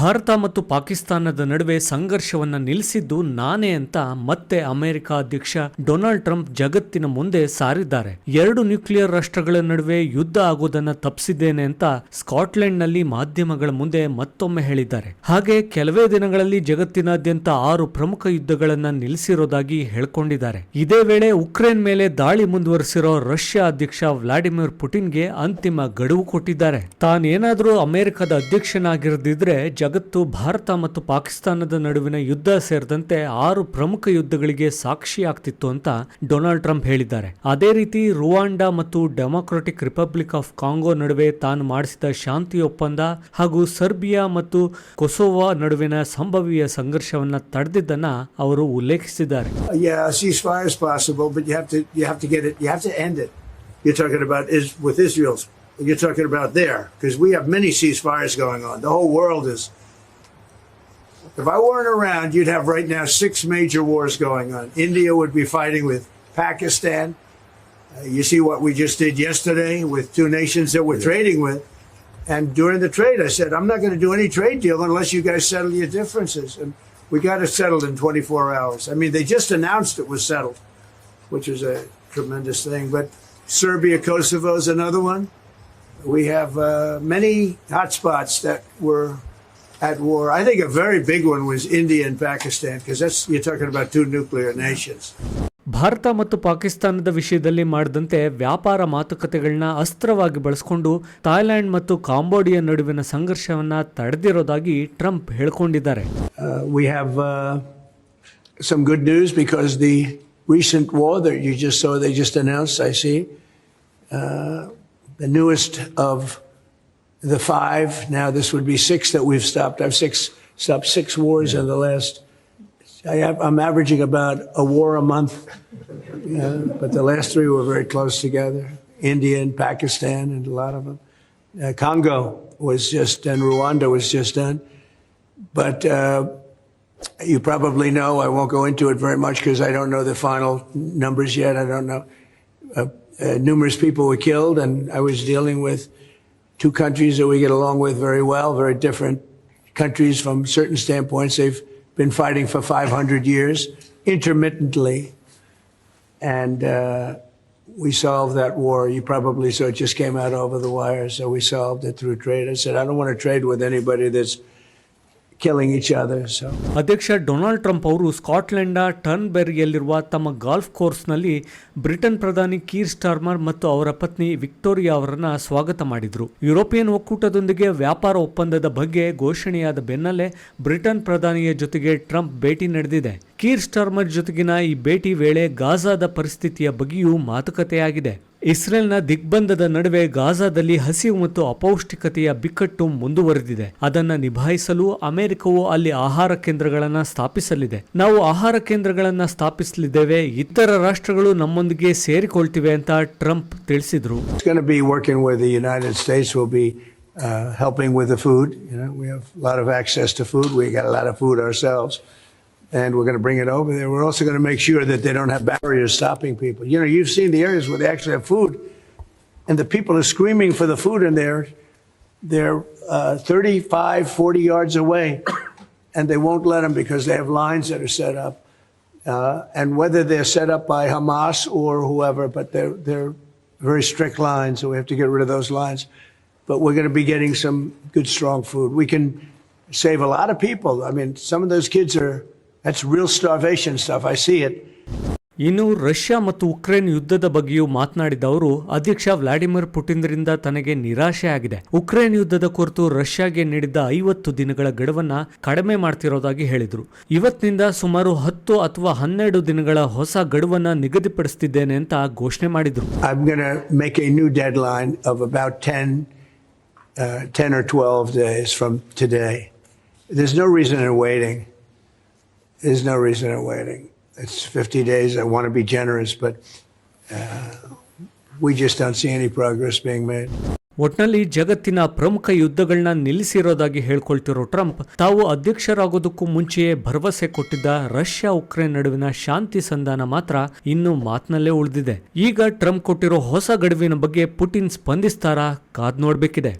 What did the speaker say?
ಭಾರತ ಮತ್ತು ಪಾಕಿಸ್ತಾನದ ನಡುವೆ ಸಂಘರ್ಷವನ್ನ ನಿಲ್ಲಿಸಿದ್ದು ನಾನೇ ಅಂತ ಮತ್ತೆ ಅಮೆರಿಕ ಅಧ್ಯಕ್ಷ ಡೊನಾಲ್ಡ್ ಟ್ರಂಪ್ ಜಗತ್ತಿನ ಮುಂದೆ ಸಾರಿದ್ದಾರೆ. ಎರಡು ನ್ಯೂಕ್ಲಿಯರ್ ರಾಷ್ಟ್ರಗಳ ನಡುವೆ ಯುದ್ಧ ಆಗುವುದನ್ನ ತಪ್ಪಿಸಿದ್ದೇನೆ ಅಂತ ಸ್ಕಾಟ್ಲೆಂಡ್ನಲ್ಲಿ ಮಾಧ್ಯಮಗಳ ಮುಂದೆ ಮತ್ತೊಮ್ಮೆ ಹೇಳಿದ್ದಾರೆ. ಹಾಗೆ ಕೆಲವೇ ದಿನಗಳಲ್ಲಿ ಜಗತ್ತಿನಾದ್ಯಂತ ಆರು ಪ್ರಮುಖ ಯುದ್ಧಗಳನ್ನ ನಿಲ್ಲಿಸಿರೋದಾಗಿ ಹೇಳ್ಕೊಂಡಿದ್ದಾರೆ. ಇದೇ ವೇಳೆ ಉಕ್ರೇನ್ ಮೇಲೆ ದಾಳಿ ಮುಂದುವರೆಸಿರೋ ರಷ್ಯಾ ಅಧ್ಯಕ್ಷ ವ್ಲಾಡಿಮಿರ್ ಪುಟಿನ್ಗೆ ಅಂತಿಮ ಗಡುವು ಕೊಟ್ಟಿದ್ದಾರೆ. ತಾನೇನಾದ್ರೂ ಅಮೆರಿಕದ ಅಧ್ಯಕ್ಷನಾಗಿರದಿದ್ರೆ ಜಗತ್ತು ಭಾರತ ಮತ್ತು ಪಾಕಿಸ್ತಾನದ ನಡುವಿನ ಯುದ್ಧ ಸೇರಿದಂತೆ ಆರು ಪ್ರಮುಖ ಯುದ್ಧಗಳಿಗೆ ಸಾಕ್ಷಿಯಾಗ್ತಿತ್ತು ಅಂತ ಡೊನಾಲ್ಡ್ ಟ್ರಂಪ್ ಹೇಳಿದ್ದಾರೆ ಅದೇ ರೀತಿ ರುವಾಂಡಾ ಮತ್ತು ಡೆಮೊಕ್ರಾಟಿಕ್ ರಿಪಬ್ಲಿಕ್ ಆಫ್ ಕಾಂಗೋ ನಡುವೆ ತಾನು ಮಾಡಿಸಿದ ಶಾಂತಿ ಒಪ್ಪಂದ ಹಾಗೂ ಸರ್ಬಿಯಾ ಮತ್ತು ಕೊಸೋವಾ ನಡುವಿನ ಸಂಭವೀಯ ಸಂಘರ್ಷವನ್ನು ತಡೆದಿದ್ದನ್ನ ಅವರು ಉಲ್ಲೇಖಿಸಿದ್ದಾರೆ You're talking about is, with Israel's. You're talking about there because we have many ceasefires going on. The whole world is If I weren't around, you'd have right now six major wars going on. India would be fighting with Pakistan. Uh, you see what we just did yesterday with two nations that we're trading with. And during the trade, I said, I'm not going to do any trade deal unless you guys settle your differences. And we got it settled in 24 hours. I mean, they just announced it was settled, which is a tremendous thing. But Serbia, Kosovo is another one. We have uh, many hotspots that were at war. I think a very big one was India and Pakistan because that's you're talking about two nuclear nations. Bharat ಮತ್ತು ಪಾಕಿಸ್ತಾನದ ವಿಷಯದಲ್ಲಿ ಮಾಡಿದಂತೆ ವ್ಯಾಪಾರ ಮಾತುಕತೆಗಳನ್ನ ಅಸ್ತ್ರವಾಗಿ ಬಳಸಿಕೊಂಡು Thailand ಮತ್ತು Cambodia ನಡುವಿನ ಸಂಘರ್ಷವನ್ನ ತಡೆದಿರೋದಾಗಿ ಟ್ರಂಪ್ ಹೇಳಿಕೊಂಡಿದ್ದಾರೆ Uh, we have uh, some good news because the recent war that you just saw, they just announced, I see, uh, the newest of the five. Now this would be six that we've stopped. I've six stopped six wars in the last. I I'm averaging about a war a month, uh, but the last three were very close together. India and Pakistan and a lot of them. Uh, Congo was just and Rwanda was just done. But uh, you probably know, I won't go into it very much because I don't know the final numbers yet. I don't know. Uh, uh, numerous people were killed, and I was dealing with two countries that we get along with very well, very different countries from certain standpoints. They've been fighting for 500 years intermittently. And uh, we solved that war. You probably saw it just came out over the wire, so we solved it through trade. I said, I don't want to trade with anybody that's killing each other. So. ಅಧ್ಯಕ್ಷ Donald Trump ಅವರು ಸ್ಕಾಟ್ಲೆಂಡ್ನ ಟರ್ನ್ಬೆರಿಯಲ್ಲಿರುವ ತಮ್ಮ golf ಕೋರ್ಸ್ನಲ್ಲಿ Britain ಪ್ರಧಾನಿ Keir Starmer ಮತ್ತು ಅವರ ಪತ್ನಿ Victoria ಅವರನ್ನು ಸ್ವಾಗತ ಮಾಡಿದರು ಯುರೋಪಿಯನ್ ಒಕ್ಕೂಟದೊಂದಿಗೆ ವ್ಯಾಪಾರ ಒಪ್ಪಂದದ ಬಗ್ಗೆ ಘೋಷಣೆಯಾದ ಬೆನ್ನಲ್ಲೇ ಬ್ರಿಟನ್ ಪ್ರಧಾನಿಯ ಜೊತೆಗೆ ಟ್ರಂಪ್ ಭೇಟಿ ನಡೆದಿದೆ ಕೀರ್ ಸ್ಟಾರ್ಮರ್ ಜೊತೆಗಿನ ಈ ಭೇಟಿ ವೇಳೆ ಗಾಜಾದ ಪರಿಸ್ಥಿತಿಯ ಬಗ್ಗೆಯೂ ಮಾತುಕತೆಯಾಗಿದೆ ಇಸ್ರೇಲ್ನ ದಿಗ್ಬಂಧದ ನಡುವೆ ಗಾಜಾದಲ್ಲಿ ಹಸಿವು ಮತ್ತು ಅಪೌಷ್ಟಿಕತೆಯ ಬಿಕ್ಕಟ್ಟು ಮುಂದುವರೆದಿದೆ. ಅದನ್ನು ನಿಭಾಯಿಸಲು ಅಮೆರಿಕವು ಅಲ್ಲಿ ಆಹಾರ ಕೇಂದ್ರಗಳನ್ನು ಸ್ಥಾಪಿಸಲಿದೆ. ನಾವು ಆಹಾರ ಕೇಂದ್ರಗಳನ್ನು ಸ್ಥಾಪಿಸಲಿದ್ದೇವೆ. ಇತರ ರಾಷ್ಟ್ರಗಳು ನಮ್ಮೊಂದಿಗೆ ಸೇರಿಕೊಳ್ತಿವೆ ಅಂತ ಟ್ರಂಪ್ ತಿಳಿಸಿದ್ರು. Uh, helping with the food. You know, we have a lot of access to food. We got a lot of food ourselves, and we're going to bring it over there. We're also going to make sure that they don't have barriers stopping people. You know, you've seen the areas where they actually have food, and the people are screaming for the food, and they're they're uh, 35, 40 yards away, and they won't let them because they have lines that are set up. Uh, and whether they're set up by Hamas or whoever, but they're they're very strict lines, so we have to get rid of those lines. But we're going to be getting some good, strong food. We can save a lot of people. I mean, some of those kids are that's real starvation stuff. I see it. ಇನ್ನು Russia ಮತ್ತು Ukraine ಯುದ್ಧದ ಬಗ್ಗೆಯೂ ಮಾತನಾಡಿದ ಅವರು ಅಧ್ಯಕ್ಷ Vladimir ಪುಟಿನ್ರಿಂದ ತನಗೆ ನಿರಾಶೆ ಆಗಿದೆ ಉಕ್ರೇನ್ ಯುದ್ಧದ ಕುರಿತು ರಷ್ಯಾಗೆ ನೀಡಿದ್ದ ಐವತ್ತು ದಿನಗಳ ಗಡುವನ್ನ ಕಡಿಮೆ ಮಾಡ್ತಿರೋದಾಗಿ ಹೇಳಿದ್ರು ಇವತ್ತಿನಿಂದ ಸುಮಾರು ಹತ್ತು ಅಥವಾ ಹನ್ನೆರಡು ದಿನಗಳ ಹೊಸ ಗಡುವನ್ನ ನಿಗದಿಪಡಿಸುತ್ತಿದ್ದೇನೆ ಅಂತ ಘೋಷಣೆ ಮಾಡಿದ್ರು I'm going to make a new deadline of about 10, uh, 10 or 12 days from today. There's no reason in waiting. There's no reason in waiting. It's 50 days. I want to be generous, but uh, we just don't see any progress being made. ಒಟ್ನಲ್ಲಿ ಜಗತ್ತಿನ ಪ್ರಮುಖ ಯುದ್ಧಗಳನ್ನ ನಿಲ್ಲಿಸಿರೋದಾಗಿ ಹೇಳ್ಕೊಳ್ತಿರೋ Trump ತಾವು ಅಧ್ಯಕ್ಷರಾಗೋದಕ್ಕೂ ಮುಂಚೆಯೇ ಭರವಸೆ ಕೊಟ್ಟಿದ್ದ Russia Ukraine ನಡುವಿನ ಶಾಂತಿ ಸಂಧಾನ ಮಾತ್ರ ಇನ್ನು ಮಾತಿನಲ್ಲೇ ಉಳಿದಿದೆ ಈಗ ಟ್ರಂಪ್ ಕೊಟ್ಟಿರೋ ಹೊಸ ಗಡುವಿನ ಬಗ್ಗೆ ಪುಟಿನ್ ಸ್ಪಂದಿಸ್ತಾರಾ ಕಾದ್ ನೋಡ್ಬೇಕಿದೆ